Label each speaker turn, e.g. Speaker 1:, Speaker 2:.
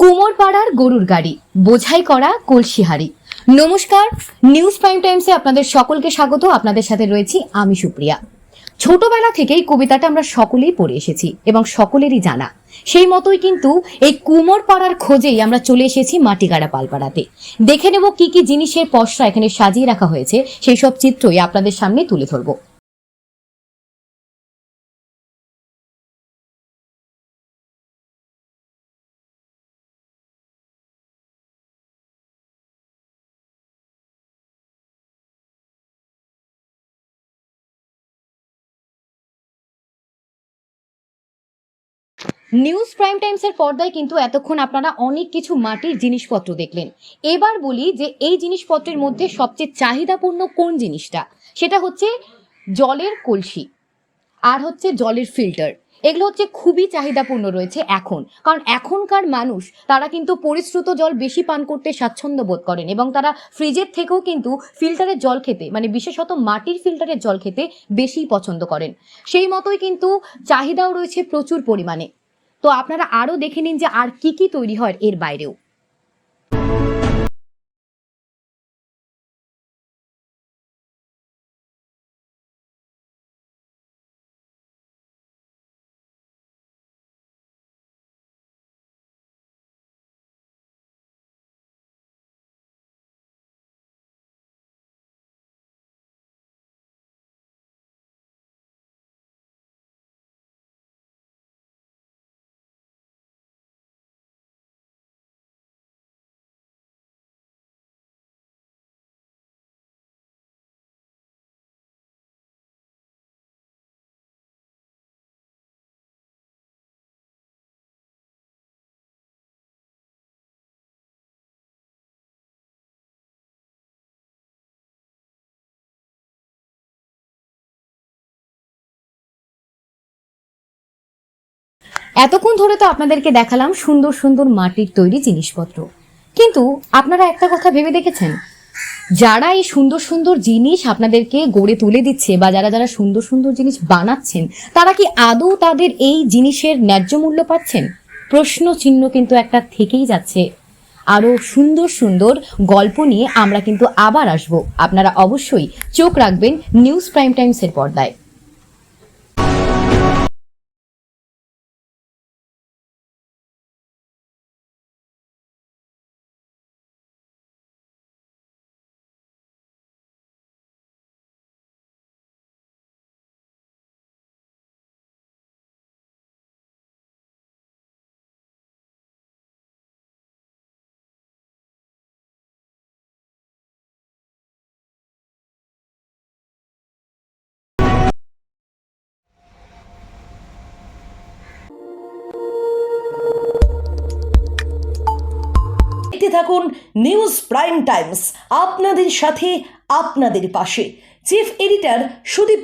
Speaker 1: কুমোরপাড়ার গরুর গাড়ি, বোঝাই করা কলসিহারি। নমস্কার, নিউজ প্রাইম টাইমসে আপনাদের সকলকে স্বাগত, আপনাদের সাথে রয়েছি আমি সুপ্রিয়া। ছোটবেলা থেকেই কবিতাটা আমরা সকলেই পড়ে এসেছি এবং সকলেরই জানা। সেই মতোই কিন্তু এই কুমোর পাড়ার খোঁজেই আমরা চলে এসেছি মাটিগাড়া পালপাড়াতে। দেখে নেব কি কি জিনিসের পসরা এখানে সাজিয়ে রাখা হয়েছে, সেই সব চিত্রই আপনাদের সামনে তুলে ধরবো। নিউজ প্রাইম টাইমসের পর্দায় কিন্তু এতক্ষণ আপনারা অনেক কিছু মাটির জিনিসপত্র দেখলেন। এবার বলি যে এই জিনিসপত্রের মধ্যে সবচেয়ে চাহিদাপূর্ণ কোন জিনিসটা? সেটা হচ্ছে জলের কলসি আর হচ্ছে জলের ফিল্টার। এগুলো হচ্ছে খুবই চাহিদাপূর্ণ রয়েছে এখন। কারণ এখনকার মানুষ, তারা কিন্তু পরিশ্রুত জল বেশি পান করতে স্বাচ্ছন্দ্য বোধ করেন এবং তারা ফ্রিজের থেকেও কিন্তু ফিল্টারের জল খেতে মানে বিশেষত মাটির ফিল্টারের জল খেতে বেশি পছন্দ করেন। সেই মতোই কিন্তু চাহিদাও রয়েছে প্রচুর পরিমাণে। তো আপনারা আরও দেখে নিন যে আর কি কি তৈরি হয় এর বাইরেও। এতক্ষণ ধরে তো আপনাদেরকে দেখালাম সুন্দর সুন্দর মাটির তৈরি জিনিসপত্র। কিন্তু আপনারা একটা কথা ভেবে দেখেছেন? যারা এই সুন্দর সুন্দর জিনিস আপনাদেরকে গড়ে তুলে দিচ্ছে বা যারা যারা সুন্দর সুন্দর জিনিস বানাচ্ছেন, তারা কি আদৌ তাদের এই জিনিসের ন্যায্য মূল্য পাচ্ছেন? প্রশ্ন চিহ্ন কিন্তু একটা থেকেই যাচ্ছে। আরও সুন্দর সুন্দর গল্প নিয়ে আমরা কিন্তু আবার আসব। আপনারা অবশ্যই চোখ রাখবেন নিউজ প্রাইম টাইমসের পর্দায়।
Speaker 2: দেখতে থাকুন নিউজ প্রাইম টাইমস আপনাদের সাথে আপনাদের পাশে। Chief editor Sudip